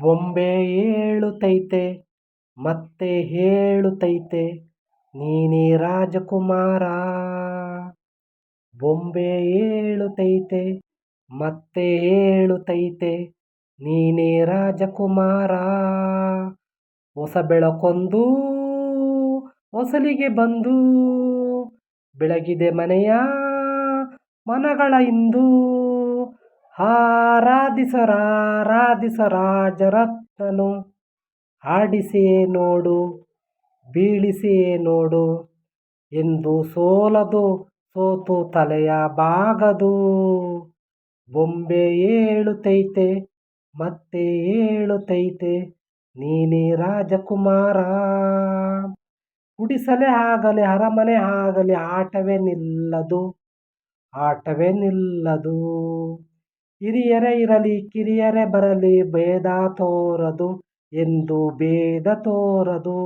ಬೊಂಬೆ ಏಳುತೈತೆ, ಮತ್ತೆ ಹೇಳುತ್ತೈತೆ ನೀನೇ ರಾಜಕುಮಾರ. ಬೊಂಬೆ ಏಳುತೈತೆ, ಮತ್ತೆ ಹೇಳುತ್ತೈತೆ ನೀನೇ ರಾಜಕುಮಾರ. ಹೊಸ ಬೆಳಕೊಂದು, ಹೊಸಲಿಗೆ ಬಂದು, ಬೆಳಗಿದೆ ಮನೆಯ ಮನಗಳ ಇಂದು. ರಾಜರತ್ನನು ಆಡಿಸಿಯೇ ನೋಡು ಬೀಳಿಸಿಯೇ ನೋಡು ಎಂದು ಸೋಲದು, ಸೋತು ತಲೆಯ ಬಾಗದು. ಬೊಂಬೆ ಹೇಳುತ್ತೈತೆ, ಮತ್ತೆ ಹೇಳುತ್ತೈತೆ, ನೀನೇ ರಾಜಕುಮಾರ. ಗುಡಿಸಲೇ ಆಗಲಿ, ಅರಮನೆ ಆಗಲಿ ಆಟವೇ ನಿಲ್ಲದು ಆಟವೇ ನಿಲ್ಲದು ಹಿರಿಯರೇ ಇರಲಿ, ಕಿರಿಯರೇ ಬರಲಿ, ಭೇದ ತೋರದು ಎಂದು ಭೇದ ತೋರದು.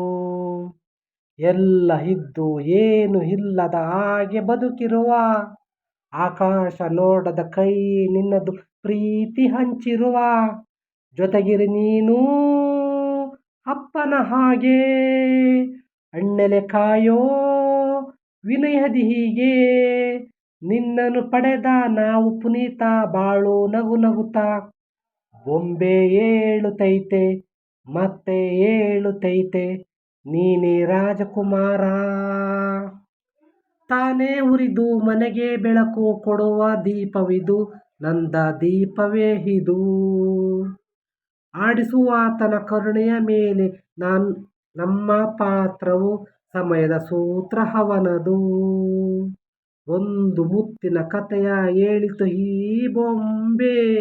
ಎಲ್ಲ ಇದ್ದು ಏನು ಇಲ್ಲದ ಹಾಗೆ ಬದುಕಿರುವ, ಆಕಾಶ ನೋಡದ ಕೈ ನಿನ್ನದು ಪ್ರೀತಿ ಹಂಚಿರುವ. ಜೊತೆಗಿರಿ ನೀನು ಅಪ್ಪನ ಹಾಗೆ ಅಣ್ಣೆಲೆ ಕಾಯೋ ವಿನಯದಿ ಹೀಗೆ. ನಿನ್ನನ್ನು ಪಡೆದ ನಾವು ಪುನೀತ ಬಾಳು ನಗು ನಗುತ ಬೊಂಬೆ ಹೇಳುತ್ತೈತೆ ಮತ್ತೆ ಹೇಳುತ್ತೈತೆ ನೀನೇ ರಾಜಕುಮಾರ. ತಾನೇ ಉರಿದು ಮನೆಗೆ ಬೆಳಕು ಕೊಡುವ ದೀಪವಿದು, ನಂದ ದೀಪವೇ ಇದು. ಆಡಿಸುವಾತನ ಕರುಣೆಯ ಮೇಲೆ ನಾನು, ನಮ್ಮ ಪಾತ್ರವು ಸಮಯದ ಸೂತ್ರ ಅವನದು ಒಂದು ಮುತ್ತಿನ ಕಥೆಯ ಹೇಳಿತು ಈ ಬೊಂಬೆ.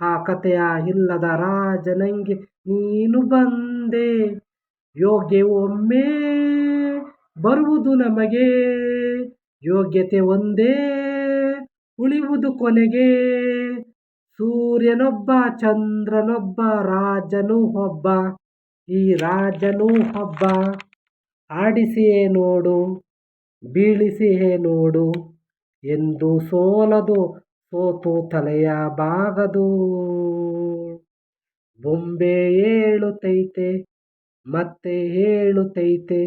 ಆ ಕಥೆಯ ಇಲ್ಲದ ರಾಜನಂಗೆ ನೀನು ಬಂದೆ. ಯೋಗ್ಯ ಒಮ್ಮೆ ಬರುವುದು ನಮಗೆ. ಯೋಗ್ಯತೆ ಒಂದೇ ಉಳಿಯುವುದು ಕೊನೆಗೆ. ಸೂರ್ಯನೊಬ್ಬ, ಚಂದ್ರನೊಬ್ಬ, ರಾಜನು ಒಬ್ಬ. ಈ ರಾಜನು ಒಬ್ಬ. ಆಡಿಸಿಯೇ ನೋಡು. ಬೀಳಿಸಿಯೇ ನೋಡು, ಎಂದು ಸೋಲದು, ಸೋತು ತಲೆಯ ಬಾಗದು ಬೊಂಬೆ ಹೇಳುತ್ತೈತೆ, ಮತ್ತೆ ಹೇಳುತ್ತೈತೆ,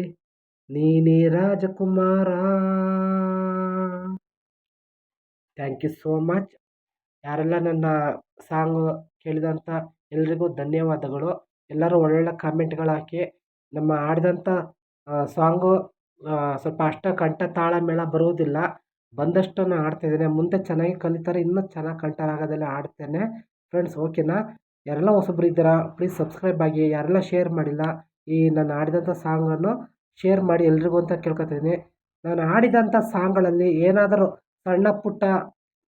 ನೀನೇ ರಾಜಕುಮಾರ. ಥ್ಯಾಂಕ್ ಯು ಸೋ ಮಚ್ ಯಾರೆಲ್ಲ ನನ್ನ ಸಾಂಗ್ ಕೇಳಿದಂಥ ಎಲ್ರಿಗೂ ಧನ್ಯವಾದಗಳು. ಎಲ್ಲರೂ ಒಳ್ಳೊಳ್ಳೆ ಕಾಮೆಂಟ್ಗಳು ಹಾಕಿ, ನಮ್ಮ ಹಾಡಿದಂಥ ಸಾಂಗು ಸ್ವಲ್ಪ ಅಷ್ಟು ಕಂಠ ತಾಳ ಮೇಳ ಬರುವುದಿಲ್ಲ ಬಂದಷ್ಟು ನಾನು ಹಾಡ್ತಿದ್ದೇನೆ ಮುಂದೆ ಚೆನ್ನಾಗಿ ಕಲಿತಾರೆ, ಇನ್ನೂ ಚೆನ್ನಾಗಿ ಕಂಠರಾಗದಲ್ಲಿ ಹಾಡ್ತೇನೆ ಫ್ರೆಂಡ್ಸ್ ಓಕೆನಾ ಯಾರೆಲ್ಲ ಹೊಸಬ್ರು ಇದ್ದೀರಾ ಪ್ಲೀಸ್ ಸಬ್ಸ್ಕ್ರೈಬ್ ಆಗಿ. ಯಾರೆಲ್ಲ ಶೇರ್ ಮಾಡಿಲ್ಲ, ಈ ನಾನು ಹಾಡಿದಂಥ ಸಾಂಗನ್ನು ಶೇರ್ ಮಾಡಿ ಎಲ್ರಿಗೂ ಅಂತ ಕೇಳ್ಕೊತಿದ್ದೀನಿ. ನಾನು ಹಾಡಿದಂಥ ಸಾಂಗ್ಗಳಲ್ಲಿ ಏನಾದರೂ ಸಣ್ಣ ಪುಟ್ಟ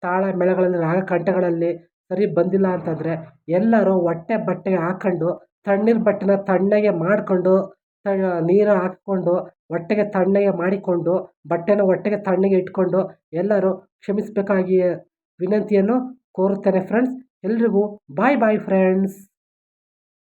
ತಾಳ ಮೇಳಗಳಲ್ಲಿ, ರಾಗ ಕಂಠಗಳಲ್ಲಿ ಸರಿ ಬಂದಿಲ್ಲ ಅಂತಂದರೆ ಎಲ್ಲರೂ ಹೊಟ್ಟೆ ಬಟ್ಟೆ ಹಾಕ್ಕೊಂಡು ತಣ್ಣೀರು ಬಟ್ಟೆನ ತಣ್ಣಗೆ ಮಾಡಿಕೊಂಡು ನೀರು ಹಾಕಿಕೊಂಡು ಹೊಟ್ಟೆಗೆ ತಣ್ಣಗೆ ಮಾಡಿಕೊಂಡು, ಬಟ್ಟೆನ ಹೊಟ್ಟೆಗೆ ತಣ್ಣಗೆ ಇಟ್ಕೊಂಡು ಎಲ್ಲರೂ ಕ್ಷಮಿಸಬೇಕಾಗಿ ವಿನಂತಿಯನ್ನು ಕೋರುತ್ತೇನೆ ಫ್ರೆಂಡ್ಸ್ ಎಲ್ರಿಗೂ ಬಾಯ್ ಬಾಯ್ ಫ್ರೆಂಡ್ಸ್